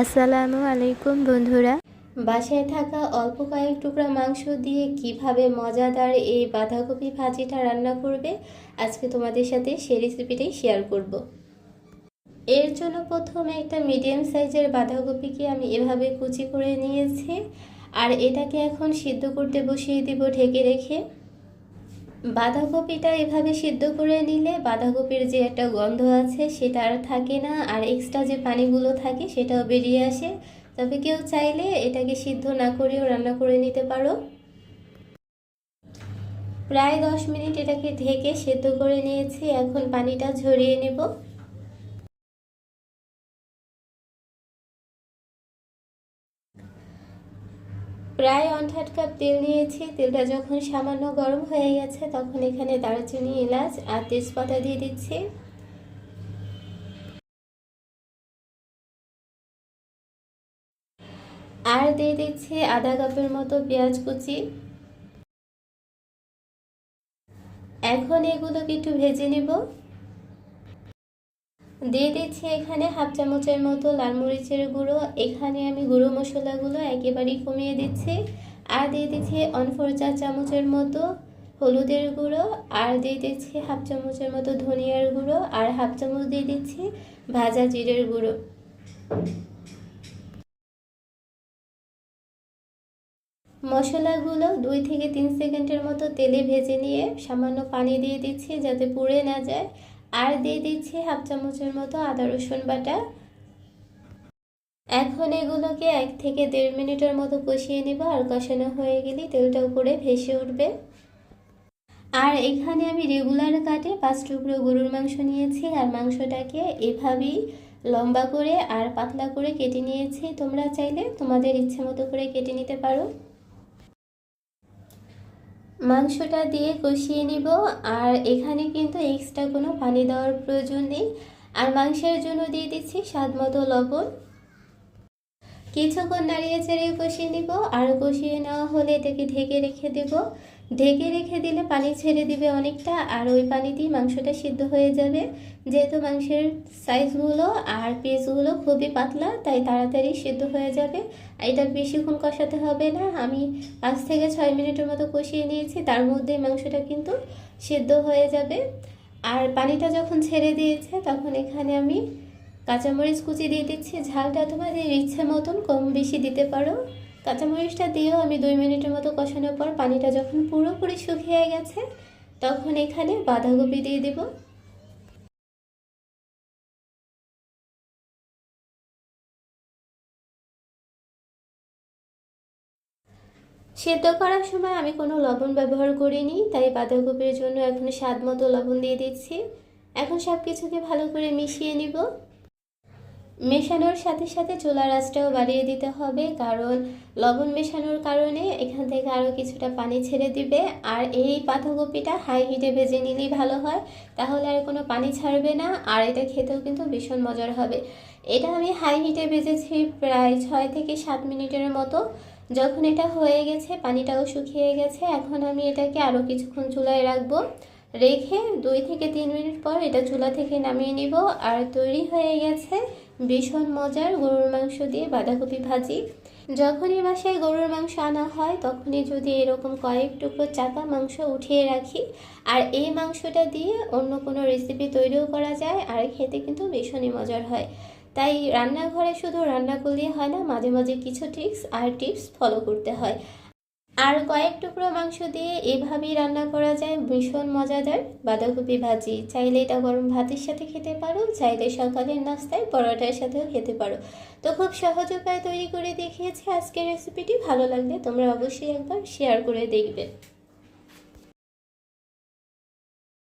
আসসালামু আলাইকুম বন্ধুরা বাসায় থাকা অল্প কয়েক টুকরা মাংস দিয়ে কীভাবে মজাদার এই বাঁধাকপি ভাজিটা রান্না করবে, আজকে তোমাদের সাথে সেই রেসিপিটাই শেয়ার করব। এর জন্য প্রথমে একটা মিডিয়াম সাইজের বাঁধাকপিকে আমি এভাবে কুচি করে নিয়েছি, আর এটাকে এখন সিদ্ধ করতে বসিয়ে দিব ঢেকে রেখে বাঁধাকপিটা এভাবে সিদ্ধ করে নিলে বাঁধাকপির যে একটা গন্ধ আছে সেটা আর থাকে না, আর এক্সট্রা যে পানিগুলো থাকে সেটাও বেরিয়ে আসে। তবে কেউ চাইলে এটাকে সিদ্ধ না করেও রান্না করে নিতে পারো। প্রায় দশ মিনিট এটাকে ঢেকে সেদ্ধ করে নিয়েছি। এখন পানিটা ঝরিয়ে নেব। প্রায় থার্ড কাপ তেল নিয়েছি তেলটা যখন সামান্য গরম হয়ে গেছে, তখন এখানে দারচিনি, এলাচ আর তেজপাতা দিয়ে দিচ্ছি। আর দিয়ে দিচ্ছি আধা কাপের মতো পেঁয়াজ কুচি। এখন এগুলোকে একটু ভেজে নিব। দিয়ে দিচ্ছি এখানে হাফ চামচের মতো লাল মরিচের গুঁড়ো। এখানে আমি গুঁড়ো মশলাগুলো একেবারেই কমিয়ে দিচ্ছি। আর দিয়ে দিচ্ছি অন ফোর চার চামচের মতো হলুদের গুঁড়ো। আর দিয়ে দিচ্ছি হাফ চামচের মতো ধনিয়ার গুঁড়ো। আর হাফ চামচ দিয়ে দিচ্ছি ভাজা জিরের গুঁড়ো। মশলাগুলো দুই থেকে তিন সেকেন্ডের মতো তেলে ভেজে নিয়ে সামান্য পানি দিয়ে দিচ্ছি যাতে পুড়ে না যায়। আর দিয়ে দিচ্ছি হাফ চামচের মতো আদা, রসুন বাটা। এখন এগুলোকে এক থেকে দেড় মিনিটের মতো কষিয়ে নেব, আর কষানো হয়ে গেলে তেলটা উপরে ভেসে উঠবে। আর এখানে আমি রেগুলার কাটে পাঁচ টুকরো গরুর মাংস নিয়েছি, আর মাংসটাকে এভাবেই লম্বা করে আর পাতলা করে কেটে নিয়েছি। তোমরা চাইলে তোমাদের ইচ্ছে মতো করে কেটে নিতে পারো। মাংসটা দিয়ে কষিয়ে নিব, আর এখানে কিন্তু এক্সট্রা কোনো পানি দেওয়ার প্রয়োজন নেই। আর মাংসের জন্য দিয়ে দিচ্ছি স্বাদ মতো লবণ। কিছুক্ষণ নাড়িয়ে চেড়িয়ে কষিয়ে নিব, আর কষিয়ে নেওয়া হলে এটাকে ঢেকে রেখে দেব। ঢেকে রেখে দিলে পানি ছেড়ে দিবে অনেকটা, আর ওই পানিতেই মাংসটা সিদ্ধ হয়ে যাবে। যেহেতু মাংসের সাইজগুলো আর পিসগুলো খুবই পাতলা, তাই তাড়াতাড়ি সিদ্ধ হয়ে যাবে। এটা বেশিক্ষণ কষাতে হবে না। আমি পাঁচ থেকে ছয় মিনিটের মতো কষিয়ে নিয়েছি, তার মধ্যেই মাংসটা কিন্তু সিদ্ধ হয়ে যাবে। আর পানিটা যখন ছেড়ে দিয়েছে, তখন এখানে আমি কাঁচামরিচ কুচি দিয়ে দিচ্ছি, ঝালটা তোমাদের ইচ্ছে মতন কম বেশি দিতে পারো। কাঁচামরিচটা দিয়েও আমি দুই মিনিটের মতো কষানোর পর পানিটা যখন পুরোপুরি শুকিয়ে গেছে, তখন এখানে বাঁধাকপি দিয়ে দেব। সেদ্ধ করার সময় আমি কোনো লবণ ব্যবহার করিনি, তাই বাঁধাকপির জন্য এখন স্বাদ মতো লবণ দিয়ে দিচ্ছি। এখন সব কিছুকে ভালো করে মিশিয়ে নিব। মেশানোর সাথে সাথে চুলার আঁচটাও বাড়িয়ে দিতে হবে, কারণ লবণ মেশানোর কারণে এখান থেকে আরও কিছুটা পানি ছেড়ে দিবে। আর এই বাঁধাকপিটা হাই হিটে ভেজে নিলেই ভালো হয়, তাহলে আর কোনো পানি ছাড়বে না, আর এটা খেতেও কিন্তু ভীষণ মজার হবে। এটা আমি হাই হিটে ভেজেছি প্রায় ছয় থেকে সাত মিনিটের মতো। যখন এটা হয়ে গেছে, পানিটাও শুকিয়ে গেছে, এখন আমি এটাকে আরও কিছুক্ষণ চুলায় রাখব। রেখে দুই থেকে তিন মিনিট পর এটা চুলা থেকে নামিয়ে নিব। আর তৈরি হয়ে গেছে ভীষণ মজার গরুর মাংস দিয়ে বাঁধাকপি ভাজি। যখনই বাসায় গরুর মাংস আনা হয়, তখনই যদি এরকম কয়েক টুকরো চাকা মাংস উঠিয়ে রাখি, আর এই মাংসটা দিয়ে অন্য কোনো রেসিপি তৈরিও করা যায়, আর খেতে কিন্তু ভীষণই মজার হয়। তাই রান্নাঘরে শুধু রান্না করলেই হয় না, মাঝে মাঝে কিছু ট্রিক্স আর টিপস ফলো করতে হয়। আর কয়েক টুকরো মাংস দিয়ে এভাবেই রান্না করা যায়, ভীষণ মজাদার। বাঁধাকপি ভাজি, চাইলে এটা গরম ভাতের সাথে খেতে পারো, চাইলে সকালের নাস্তায় পরোটার সাথেও খেতে পারো। তো খুব সহজ উপায় তৈরি করে দেখিয়েছি আজকের রেসিপিটি ভালো লাগলে তোমরা অবশ্যই একবার শেয়ার করে দেখবে।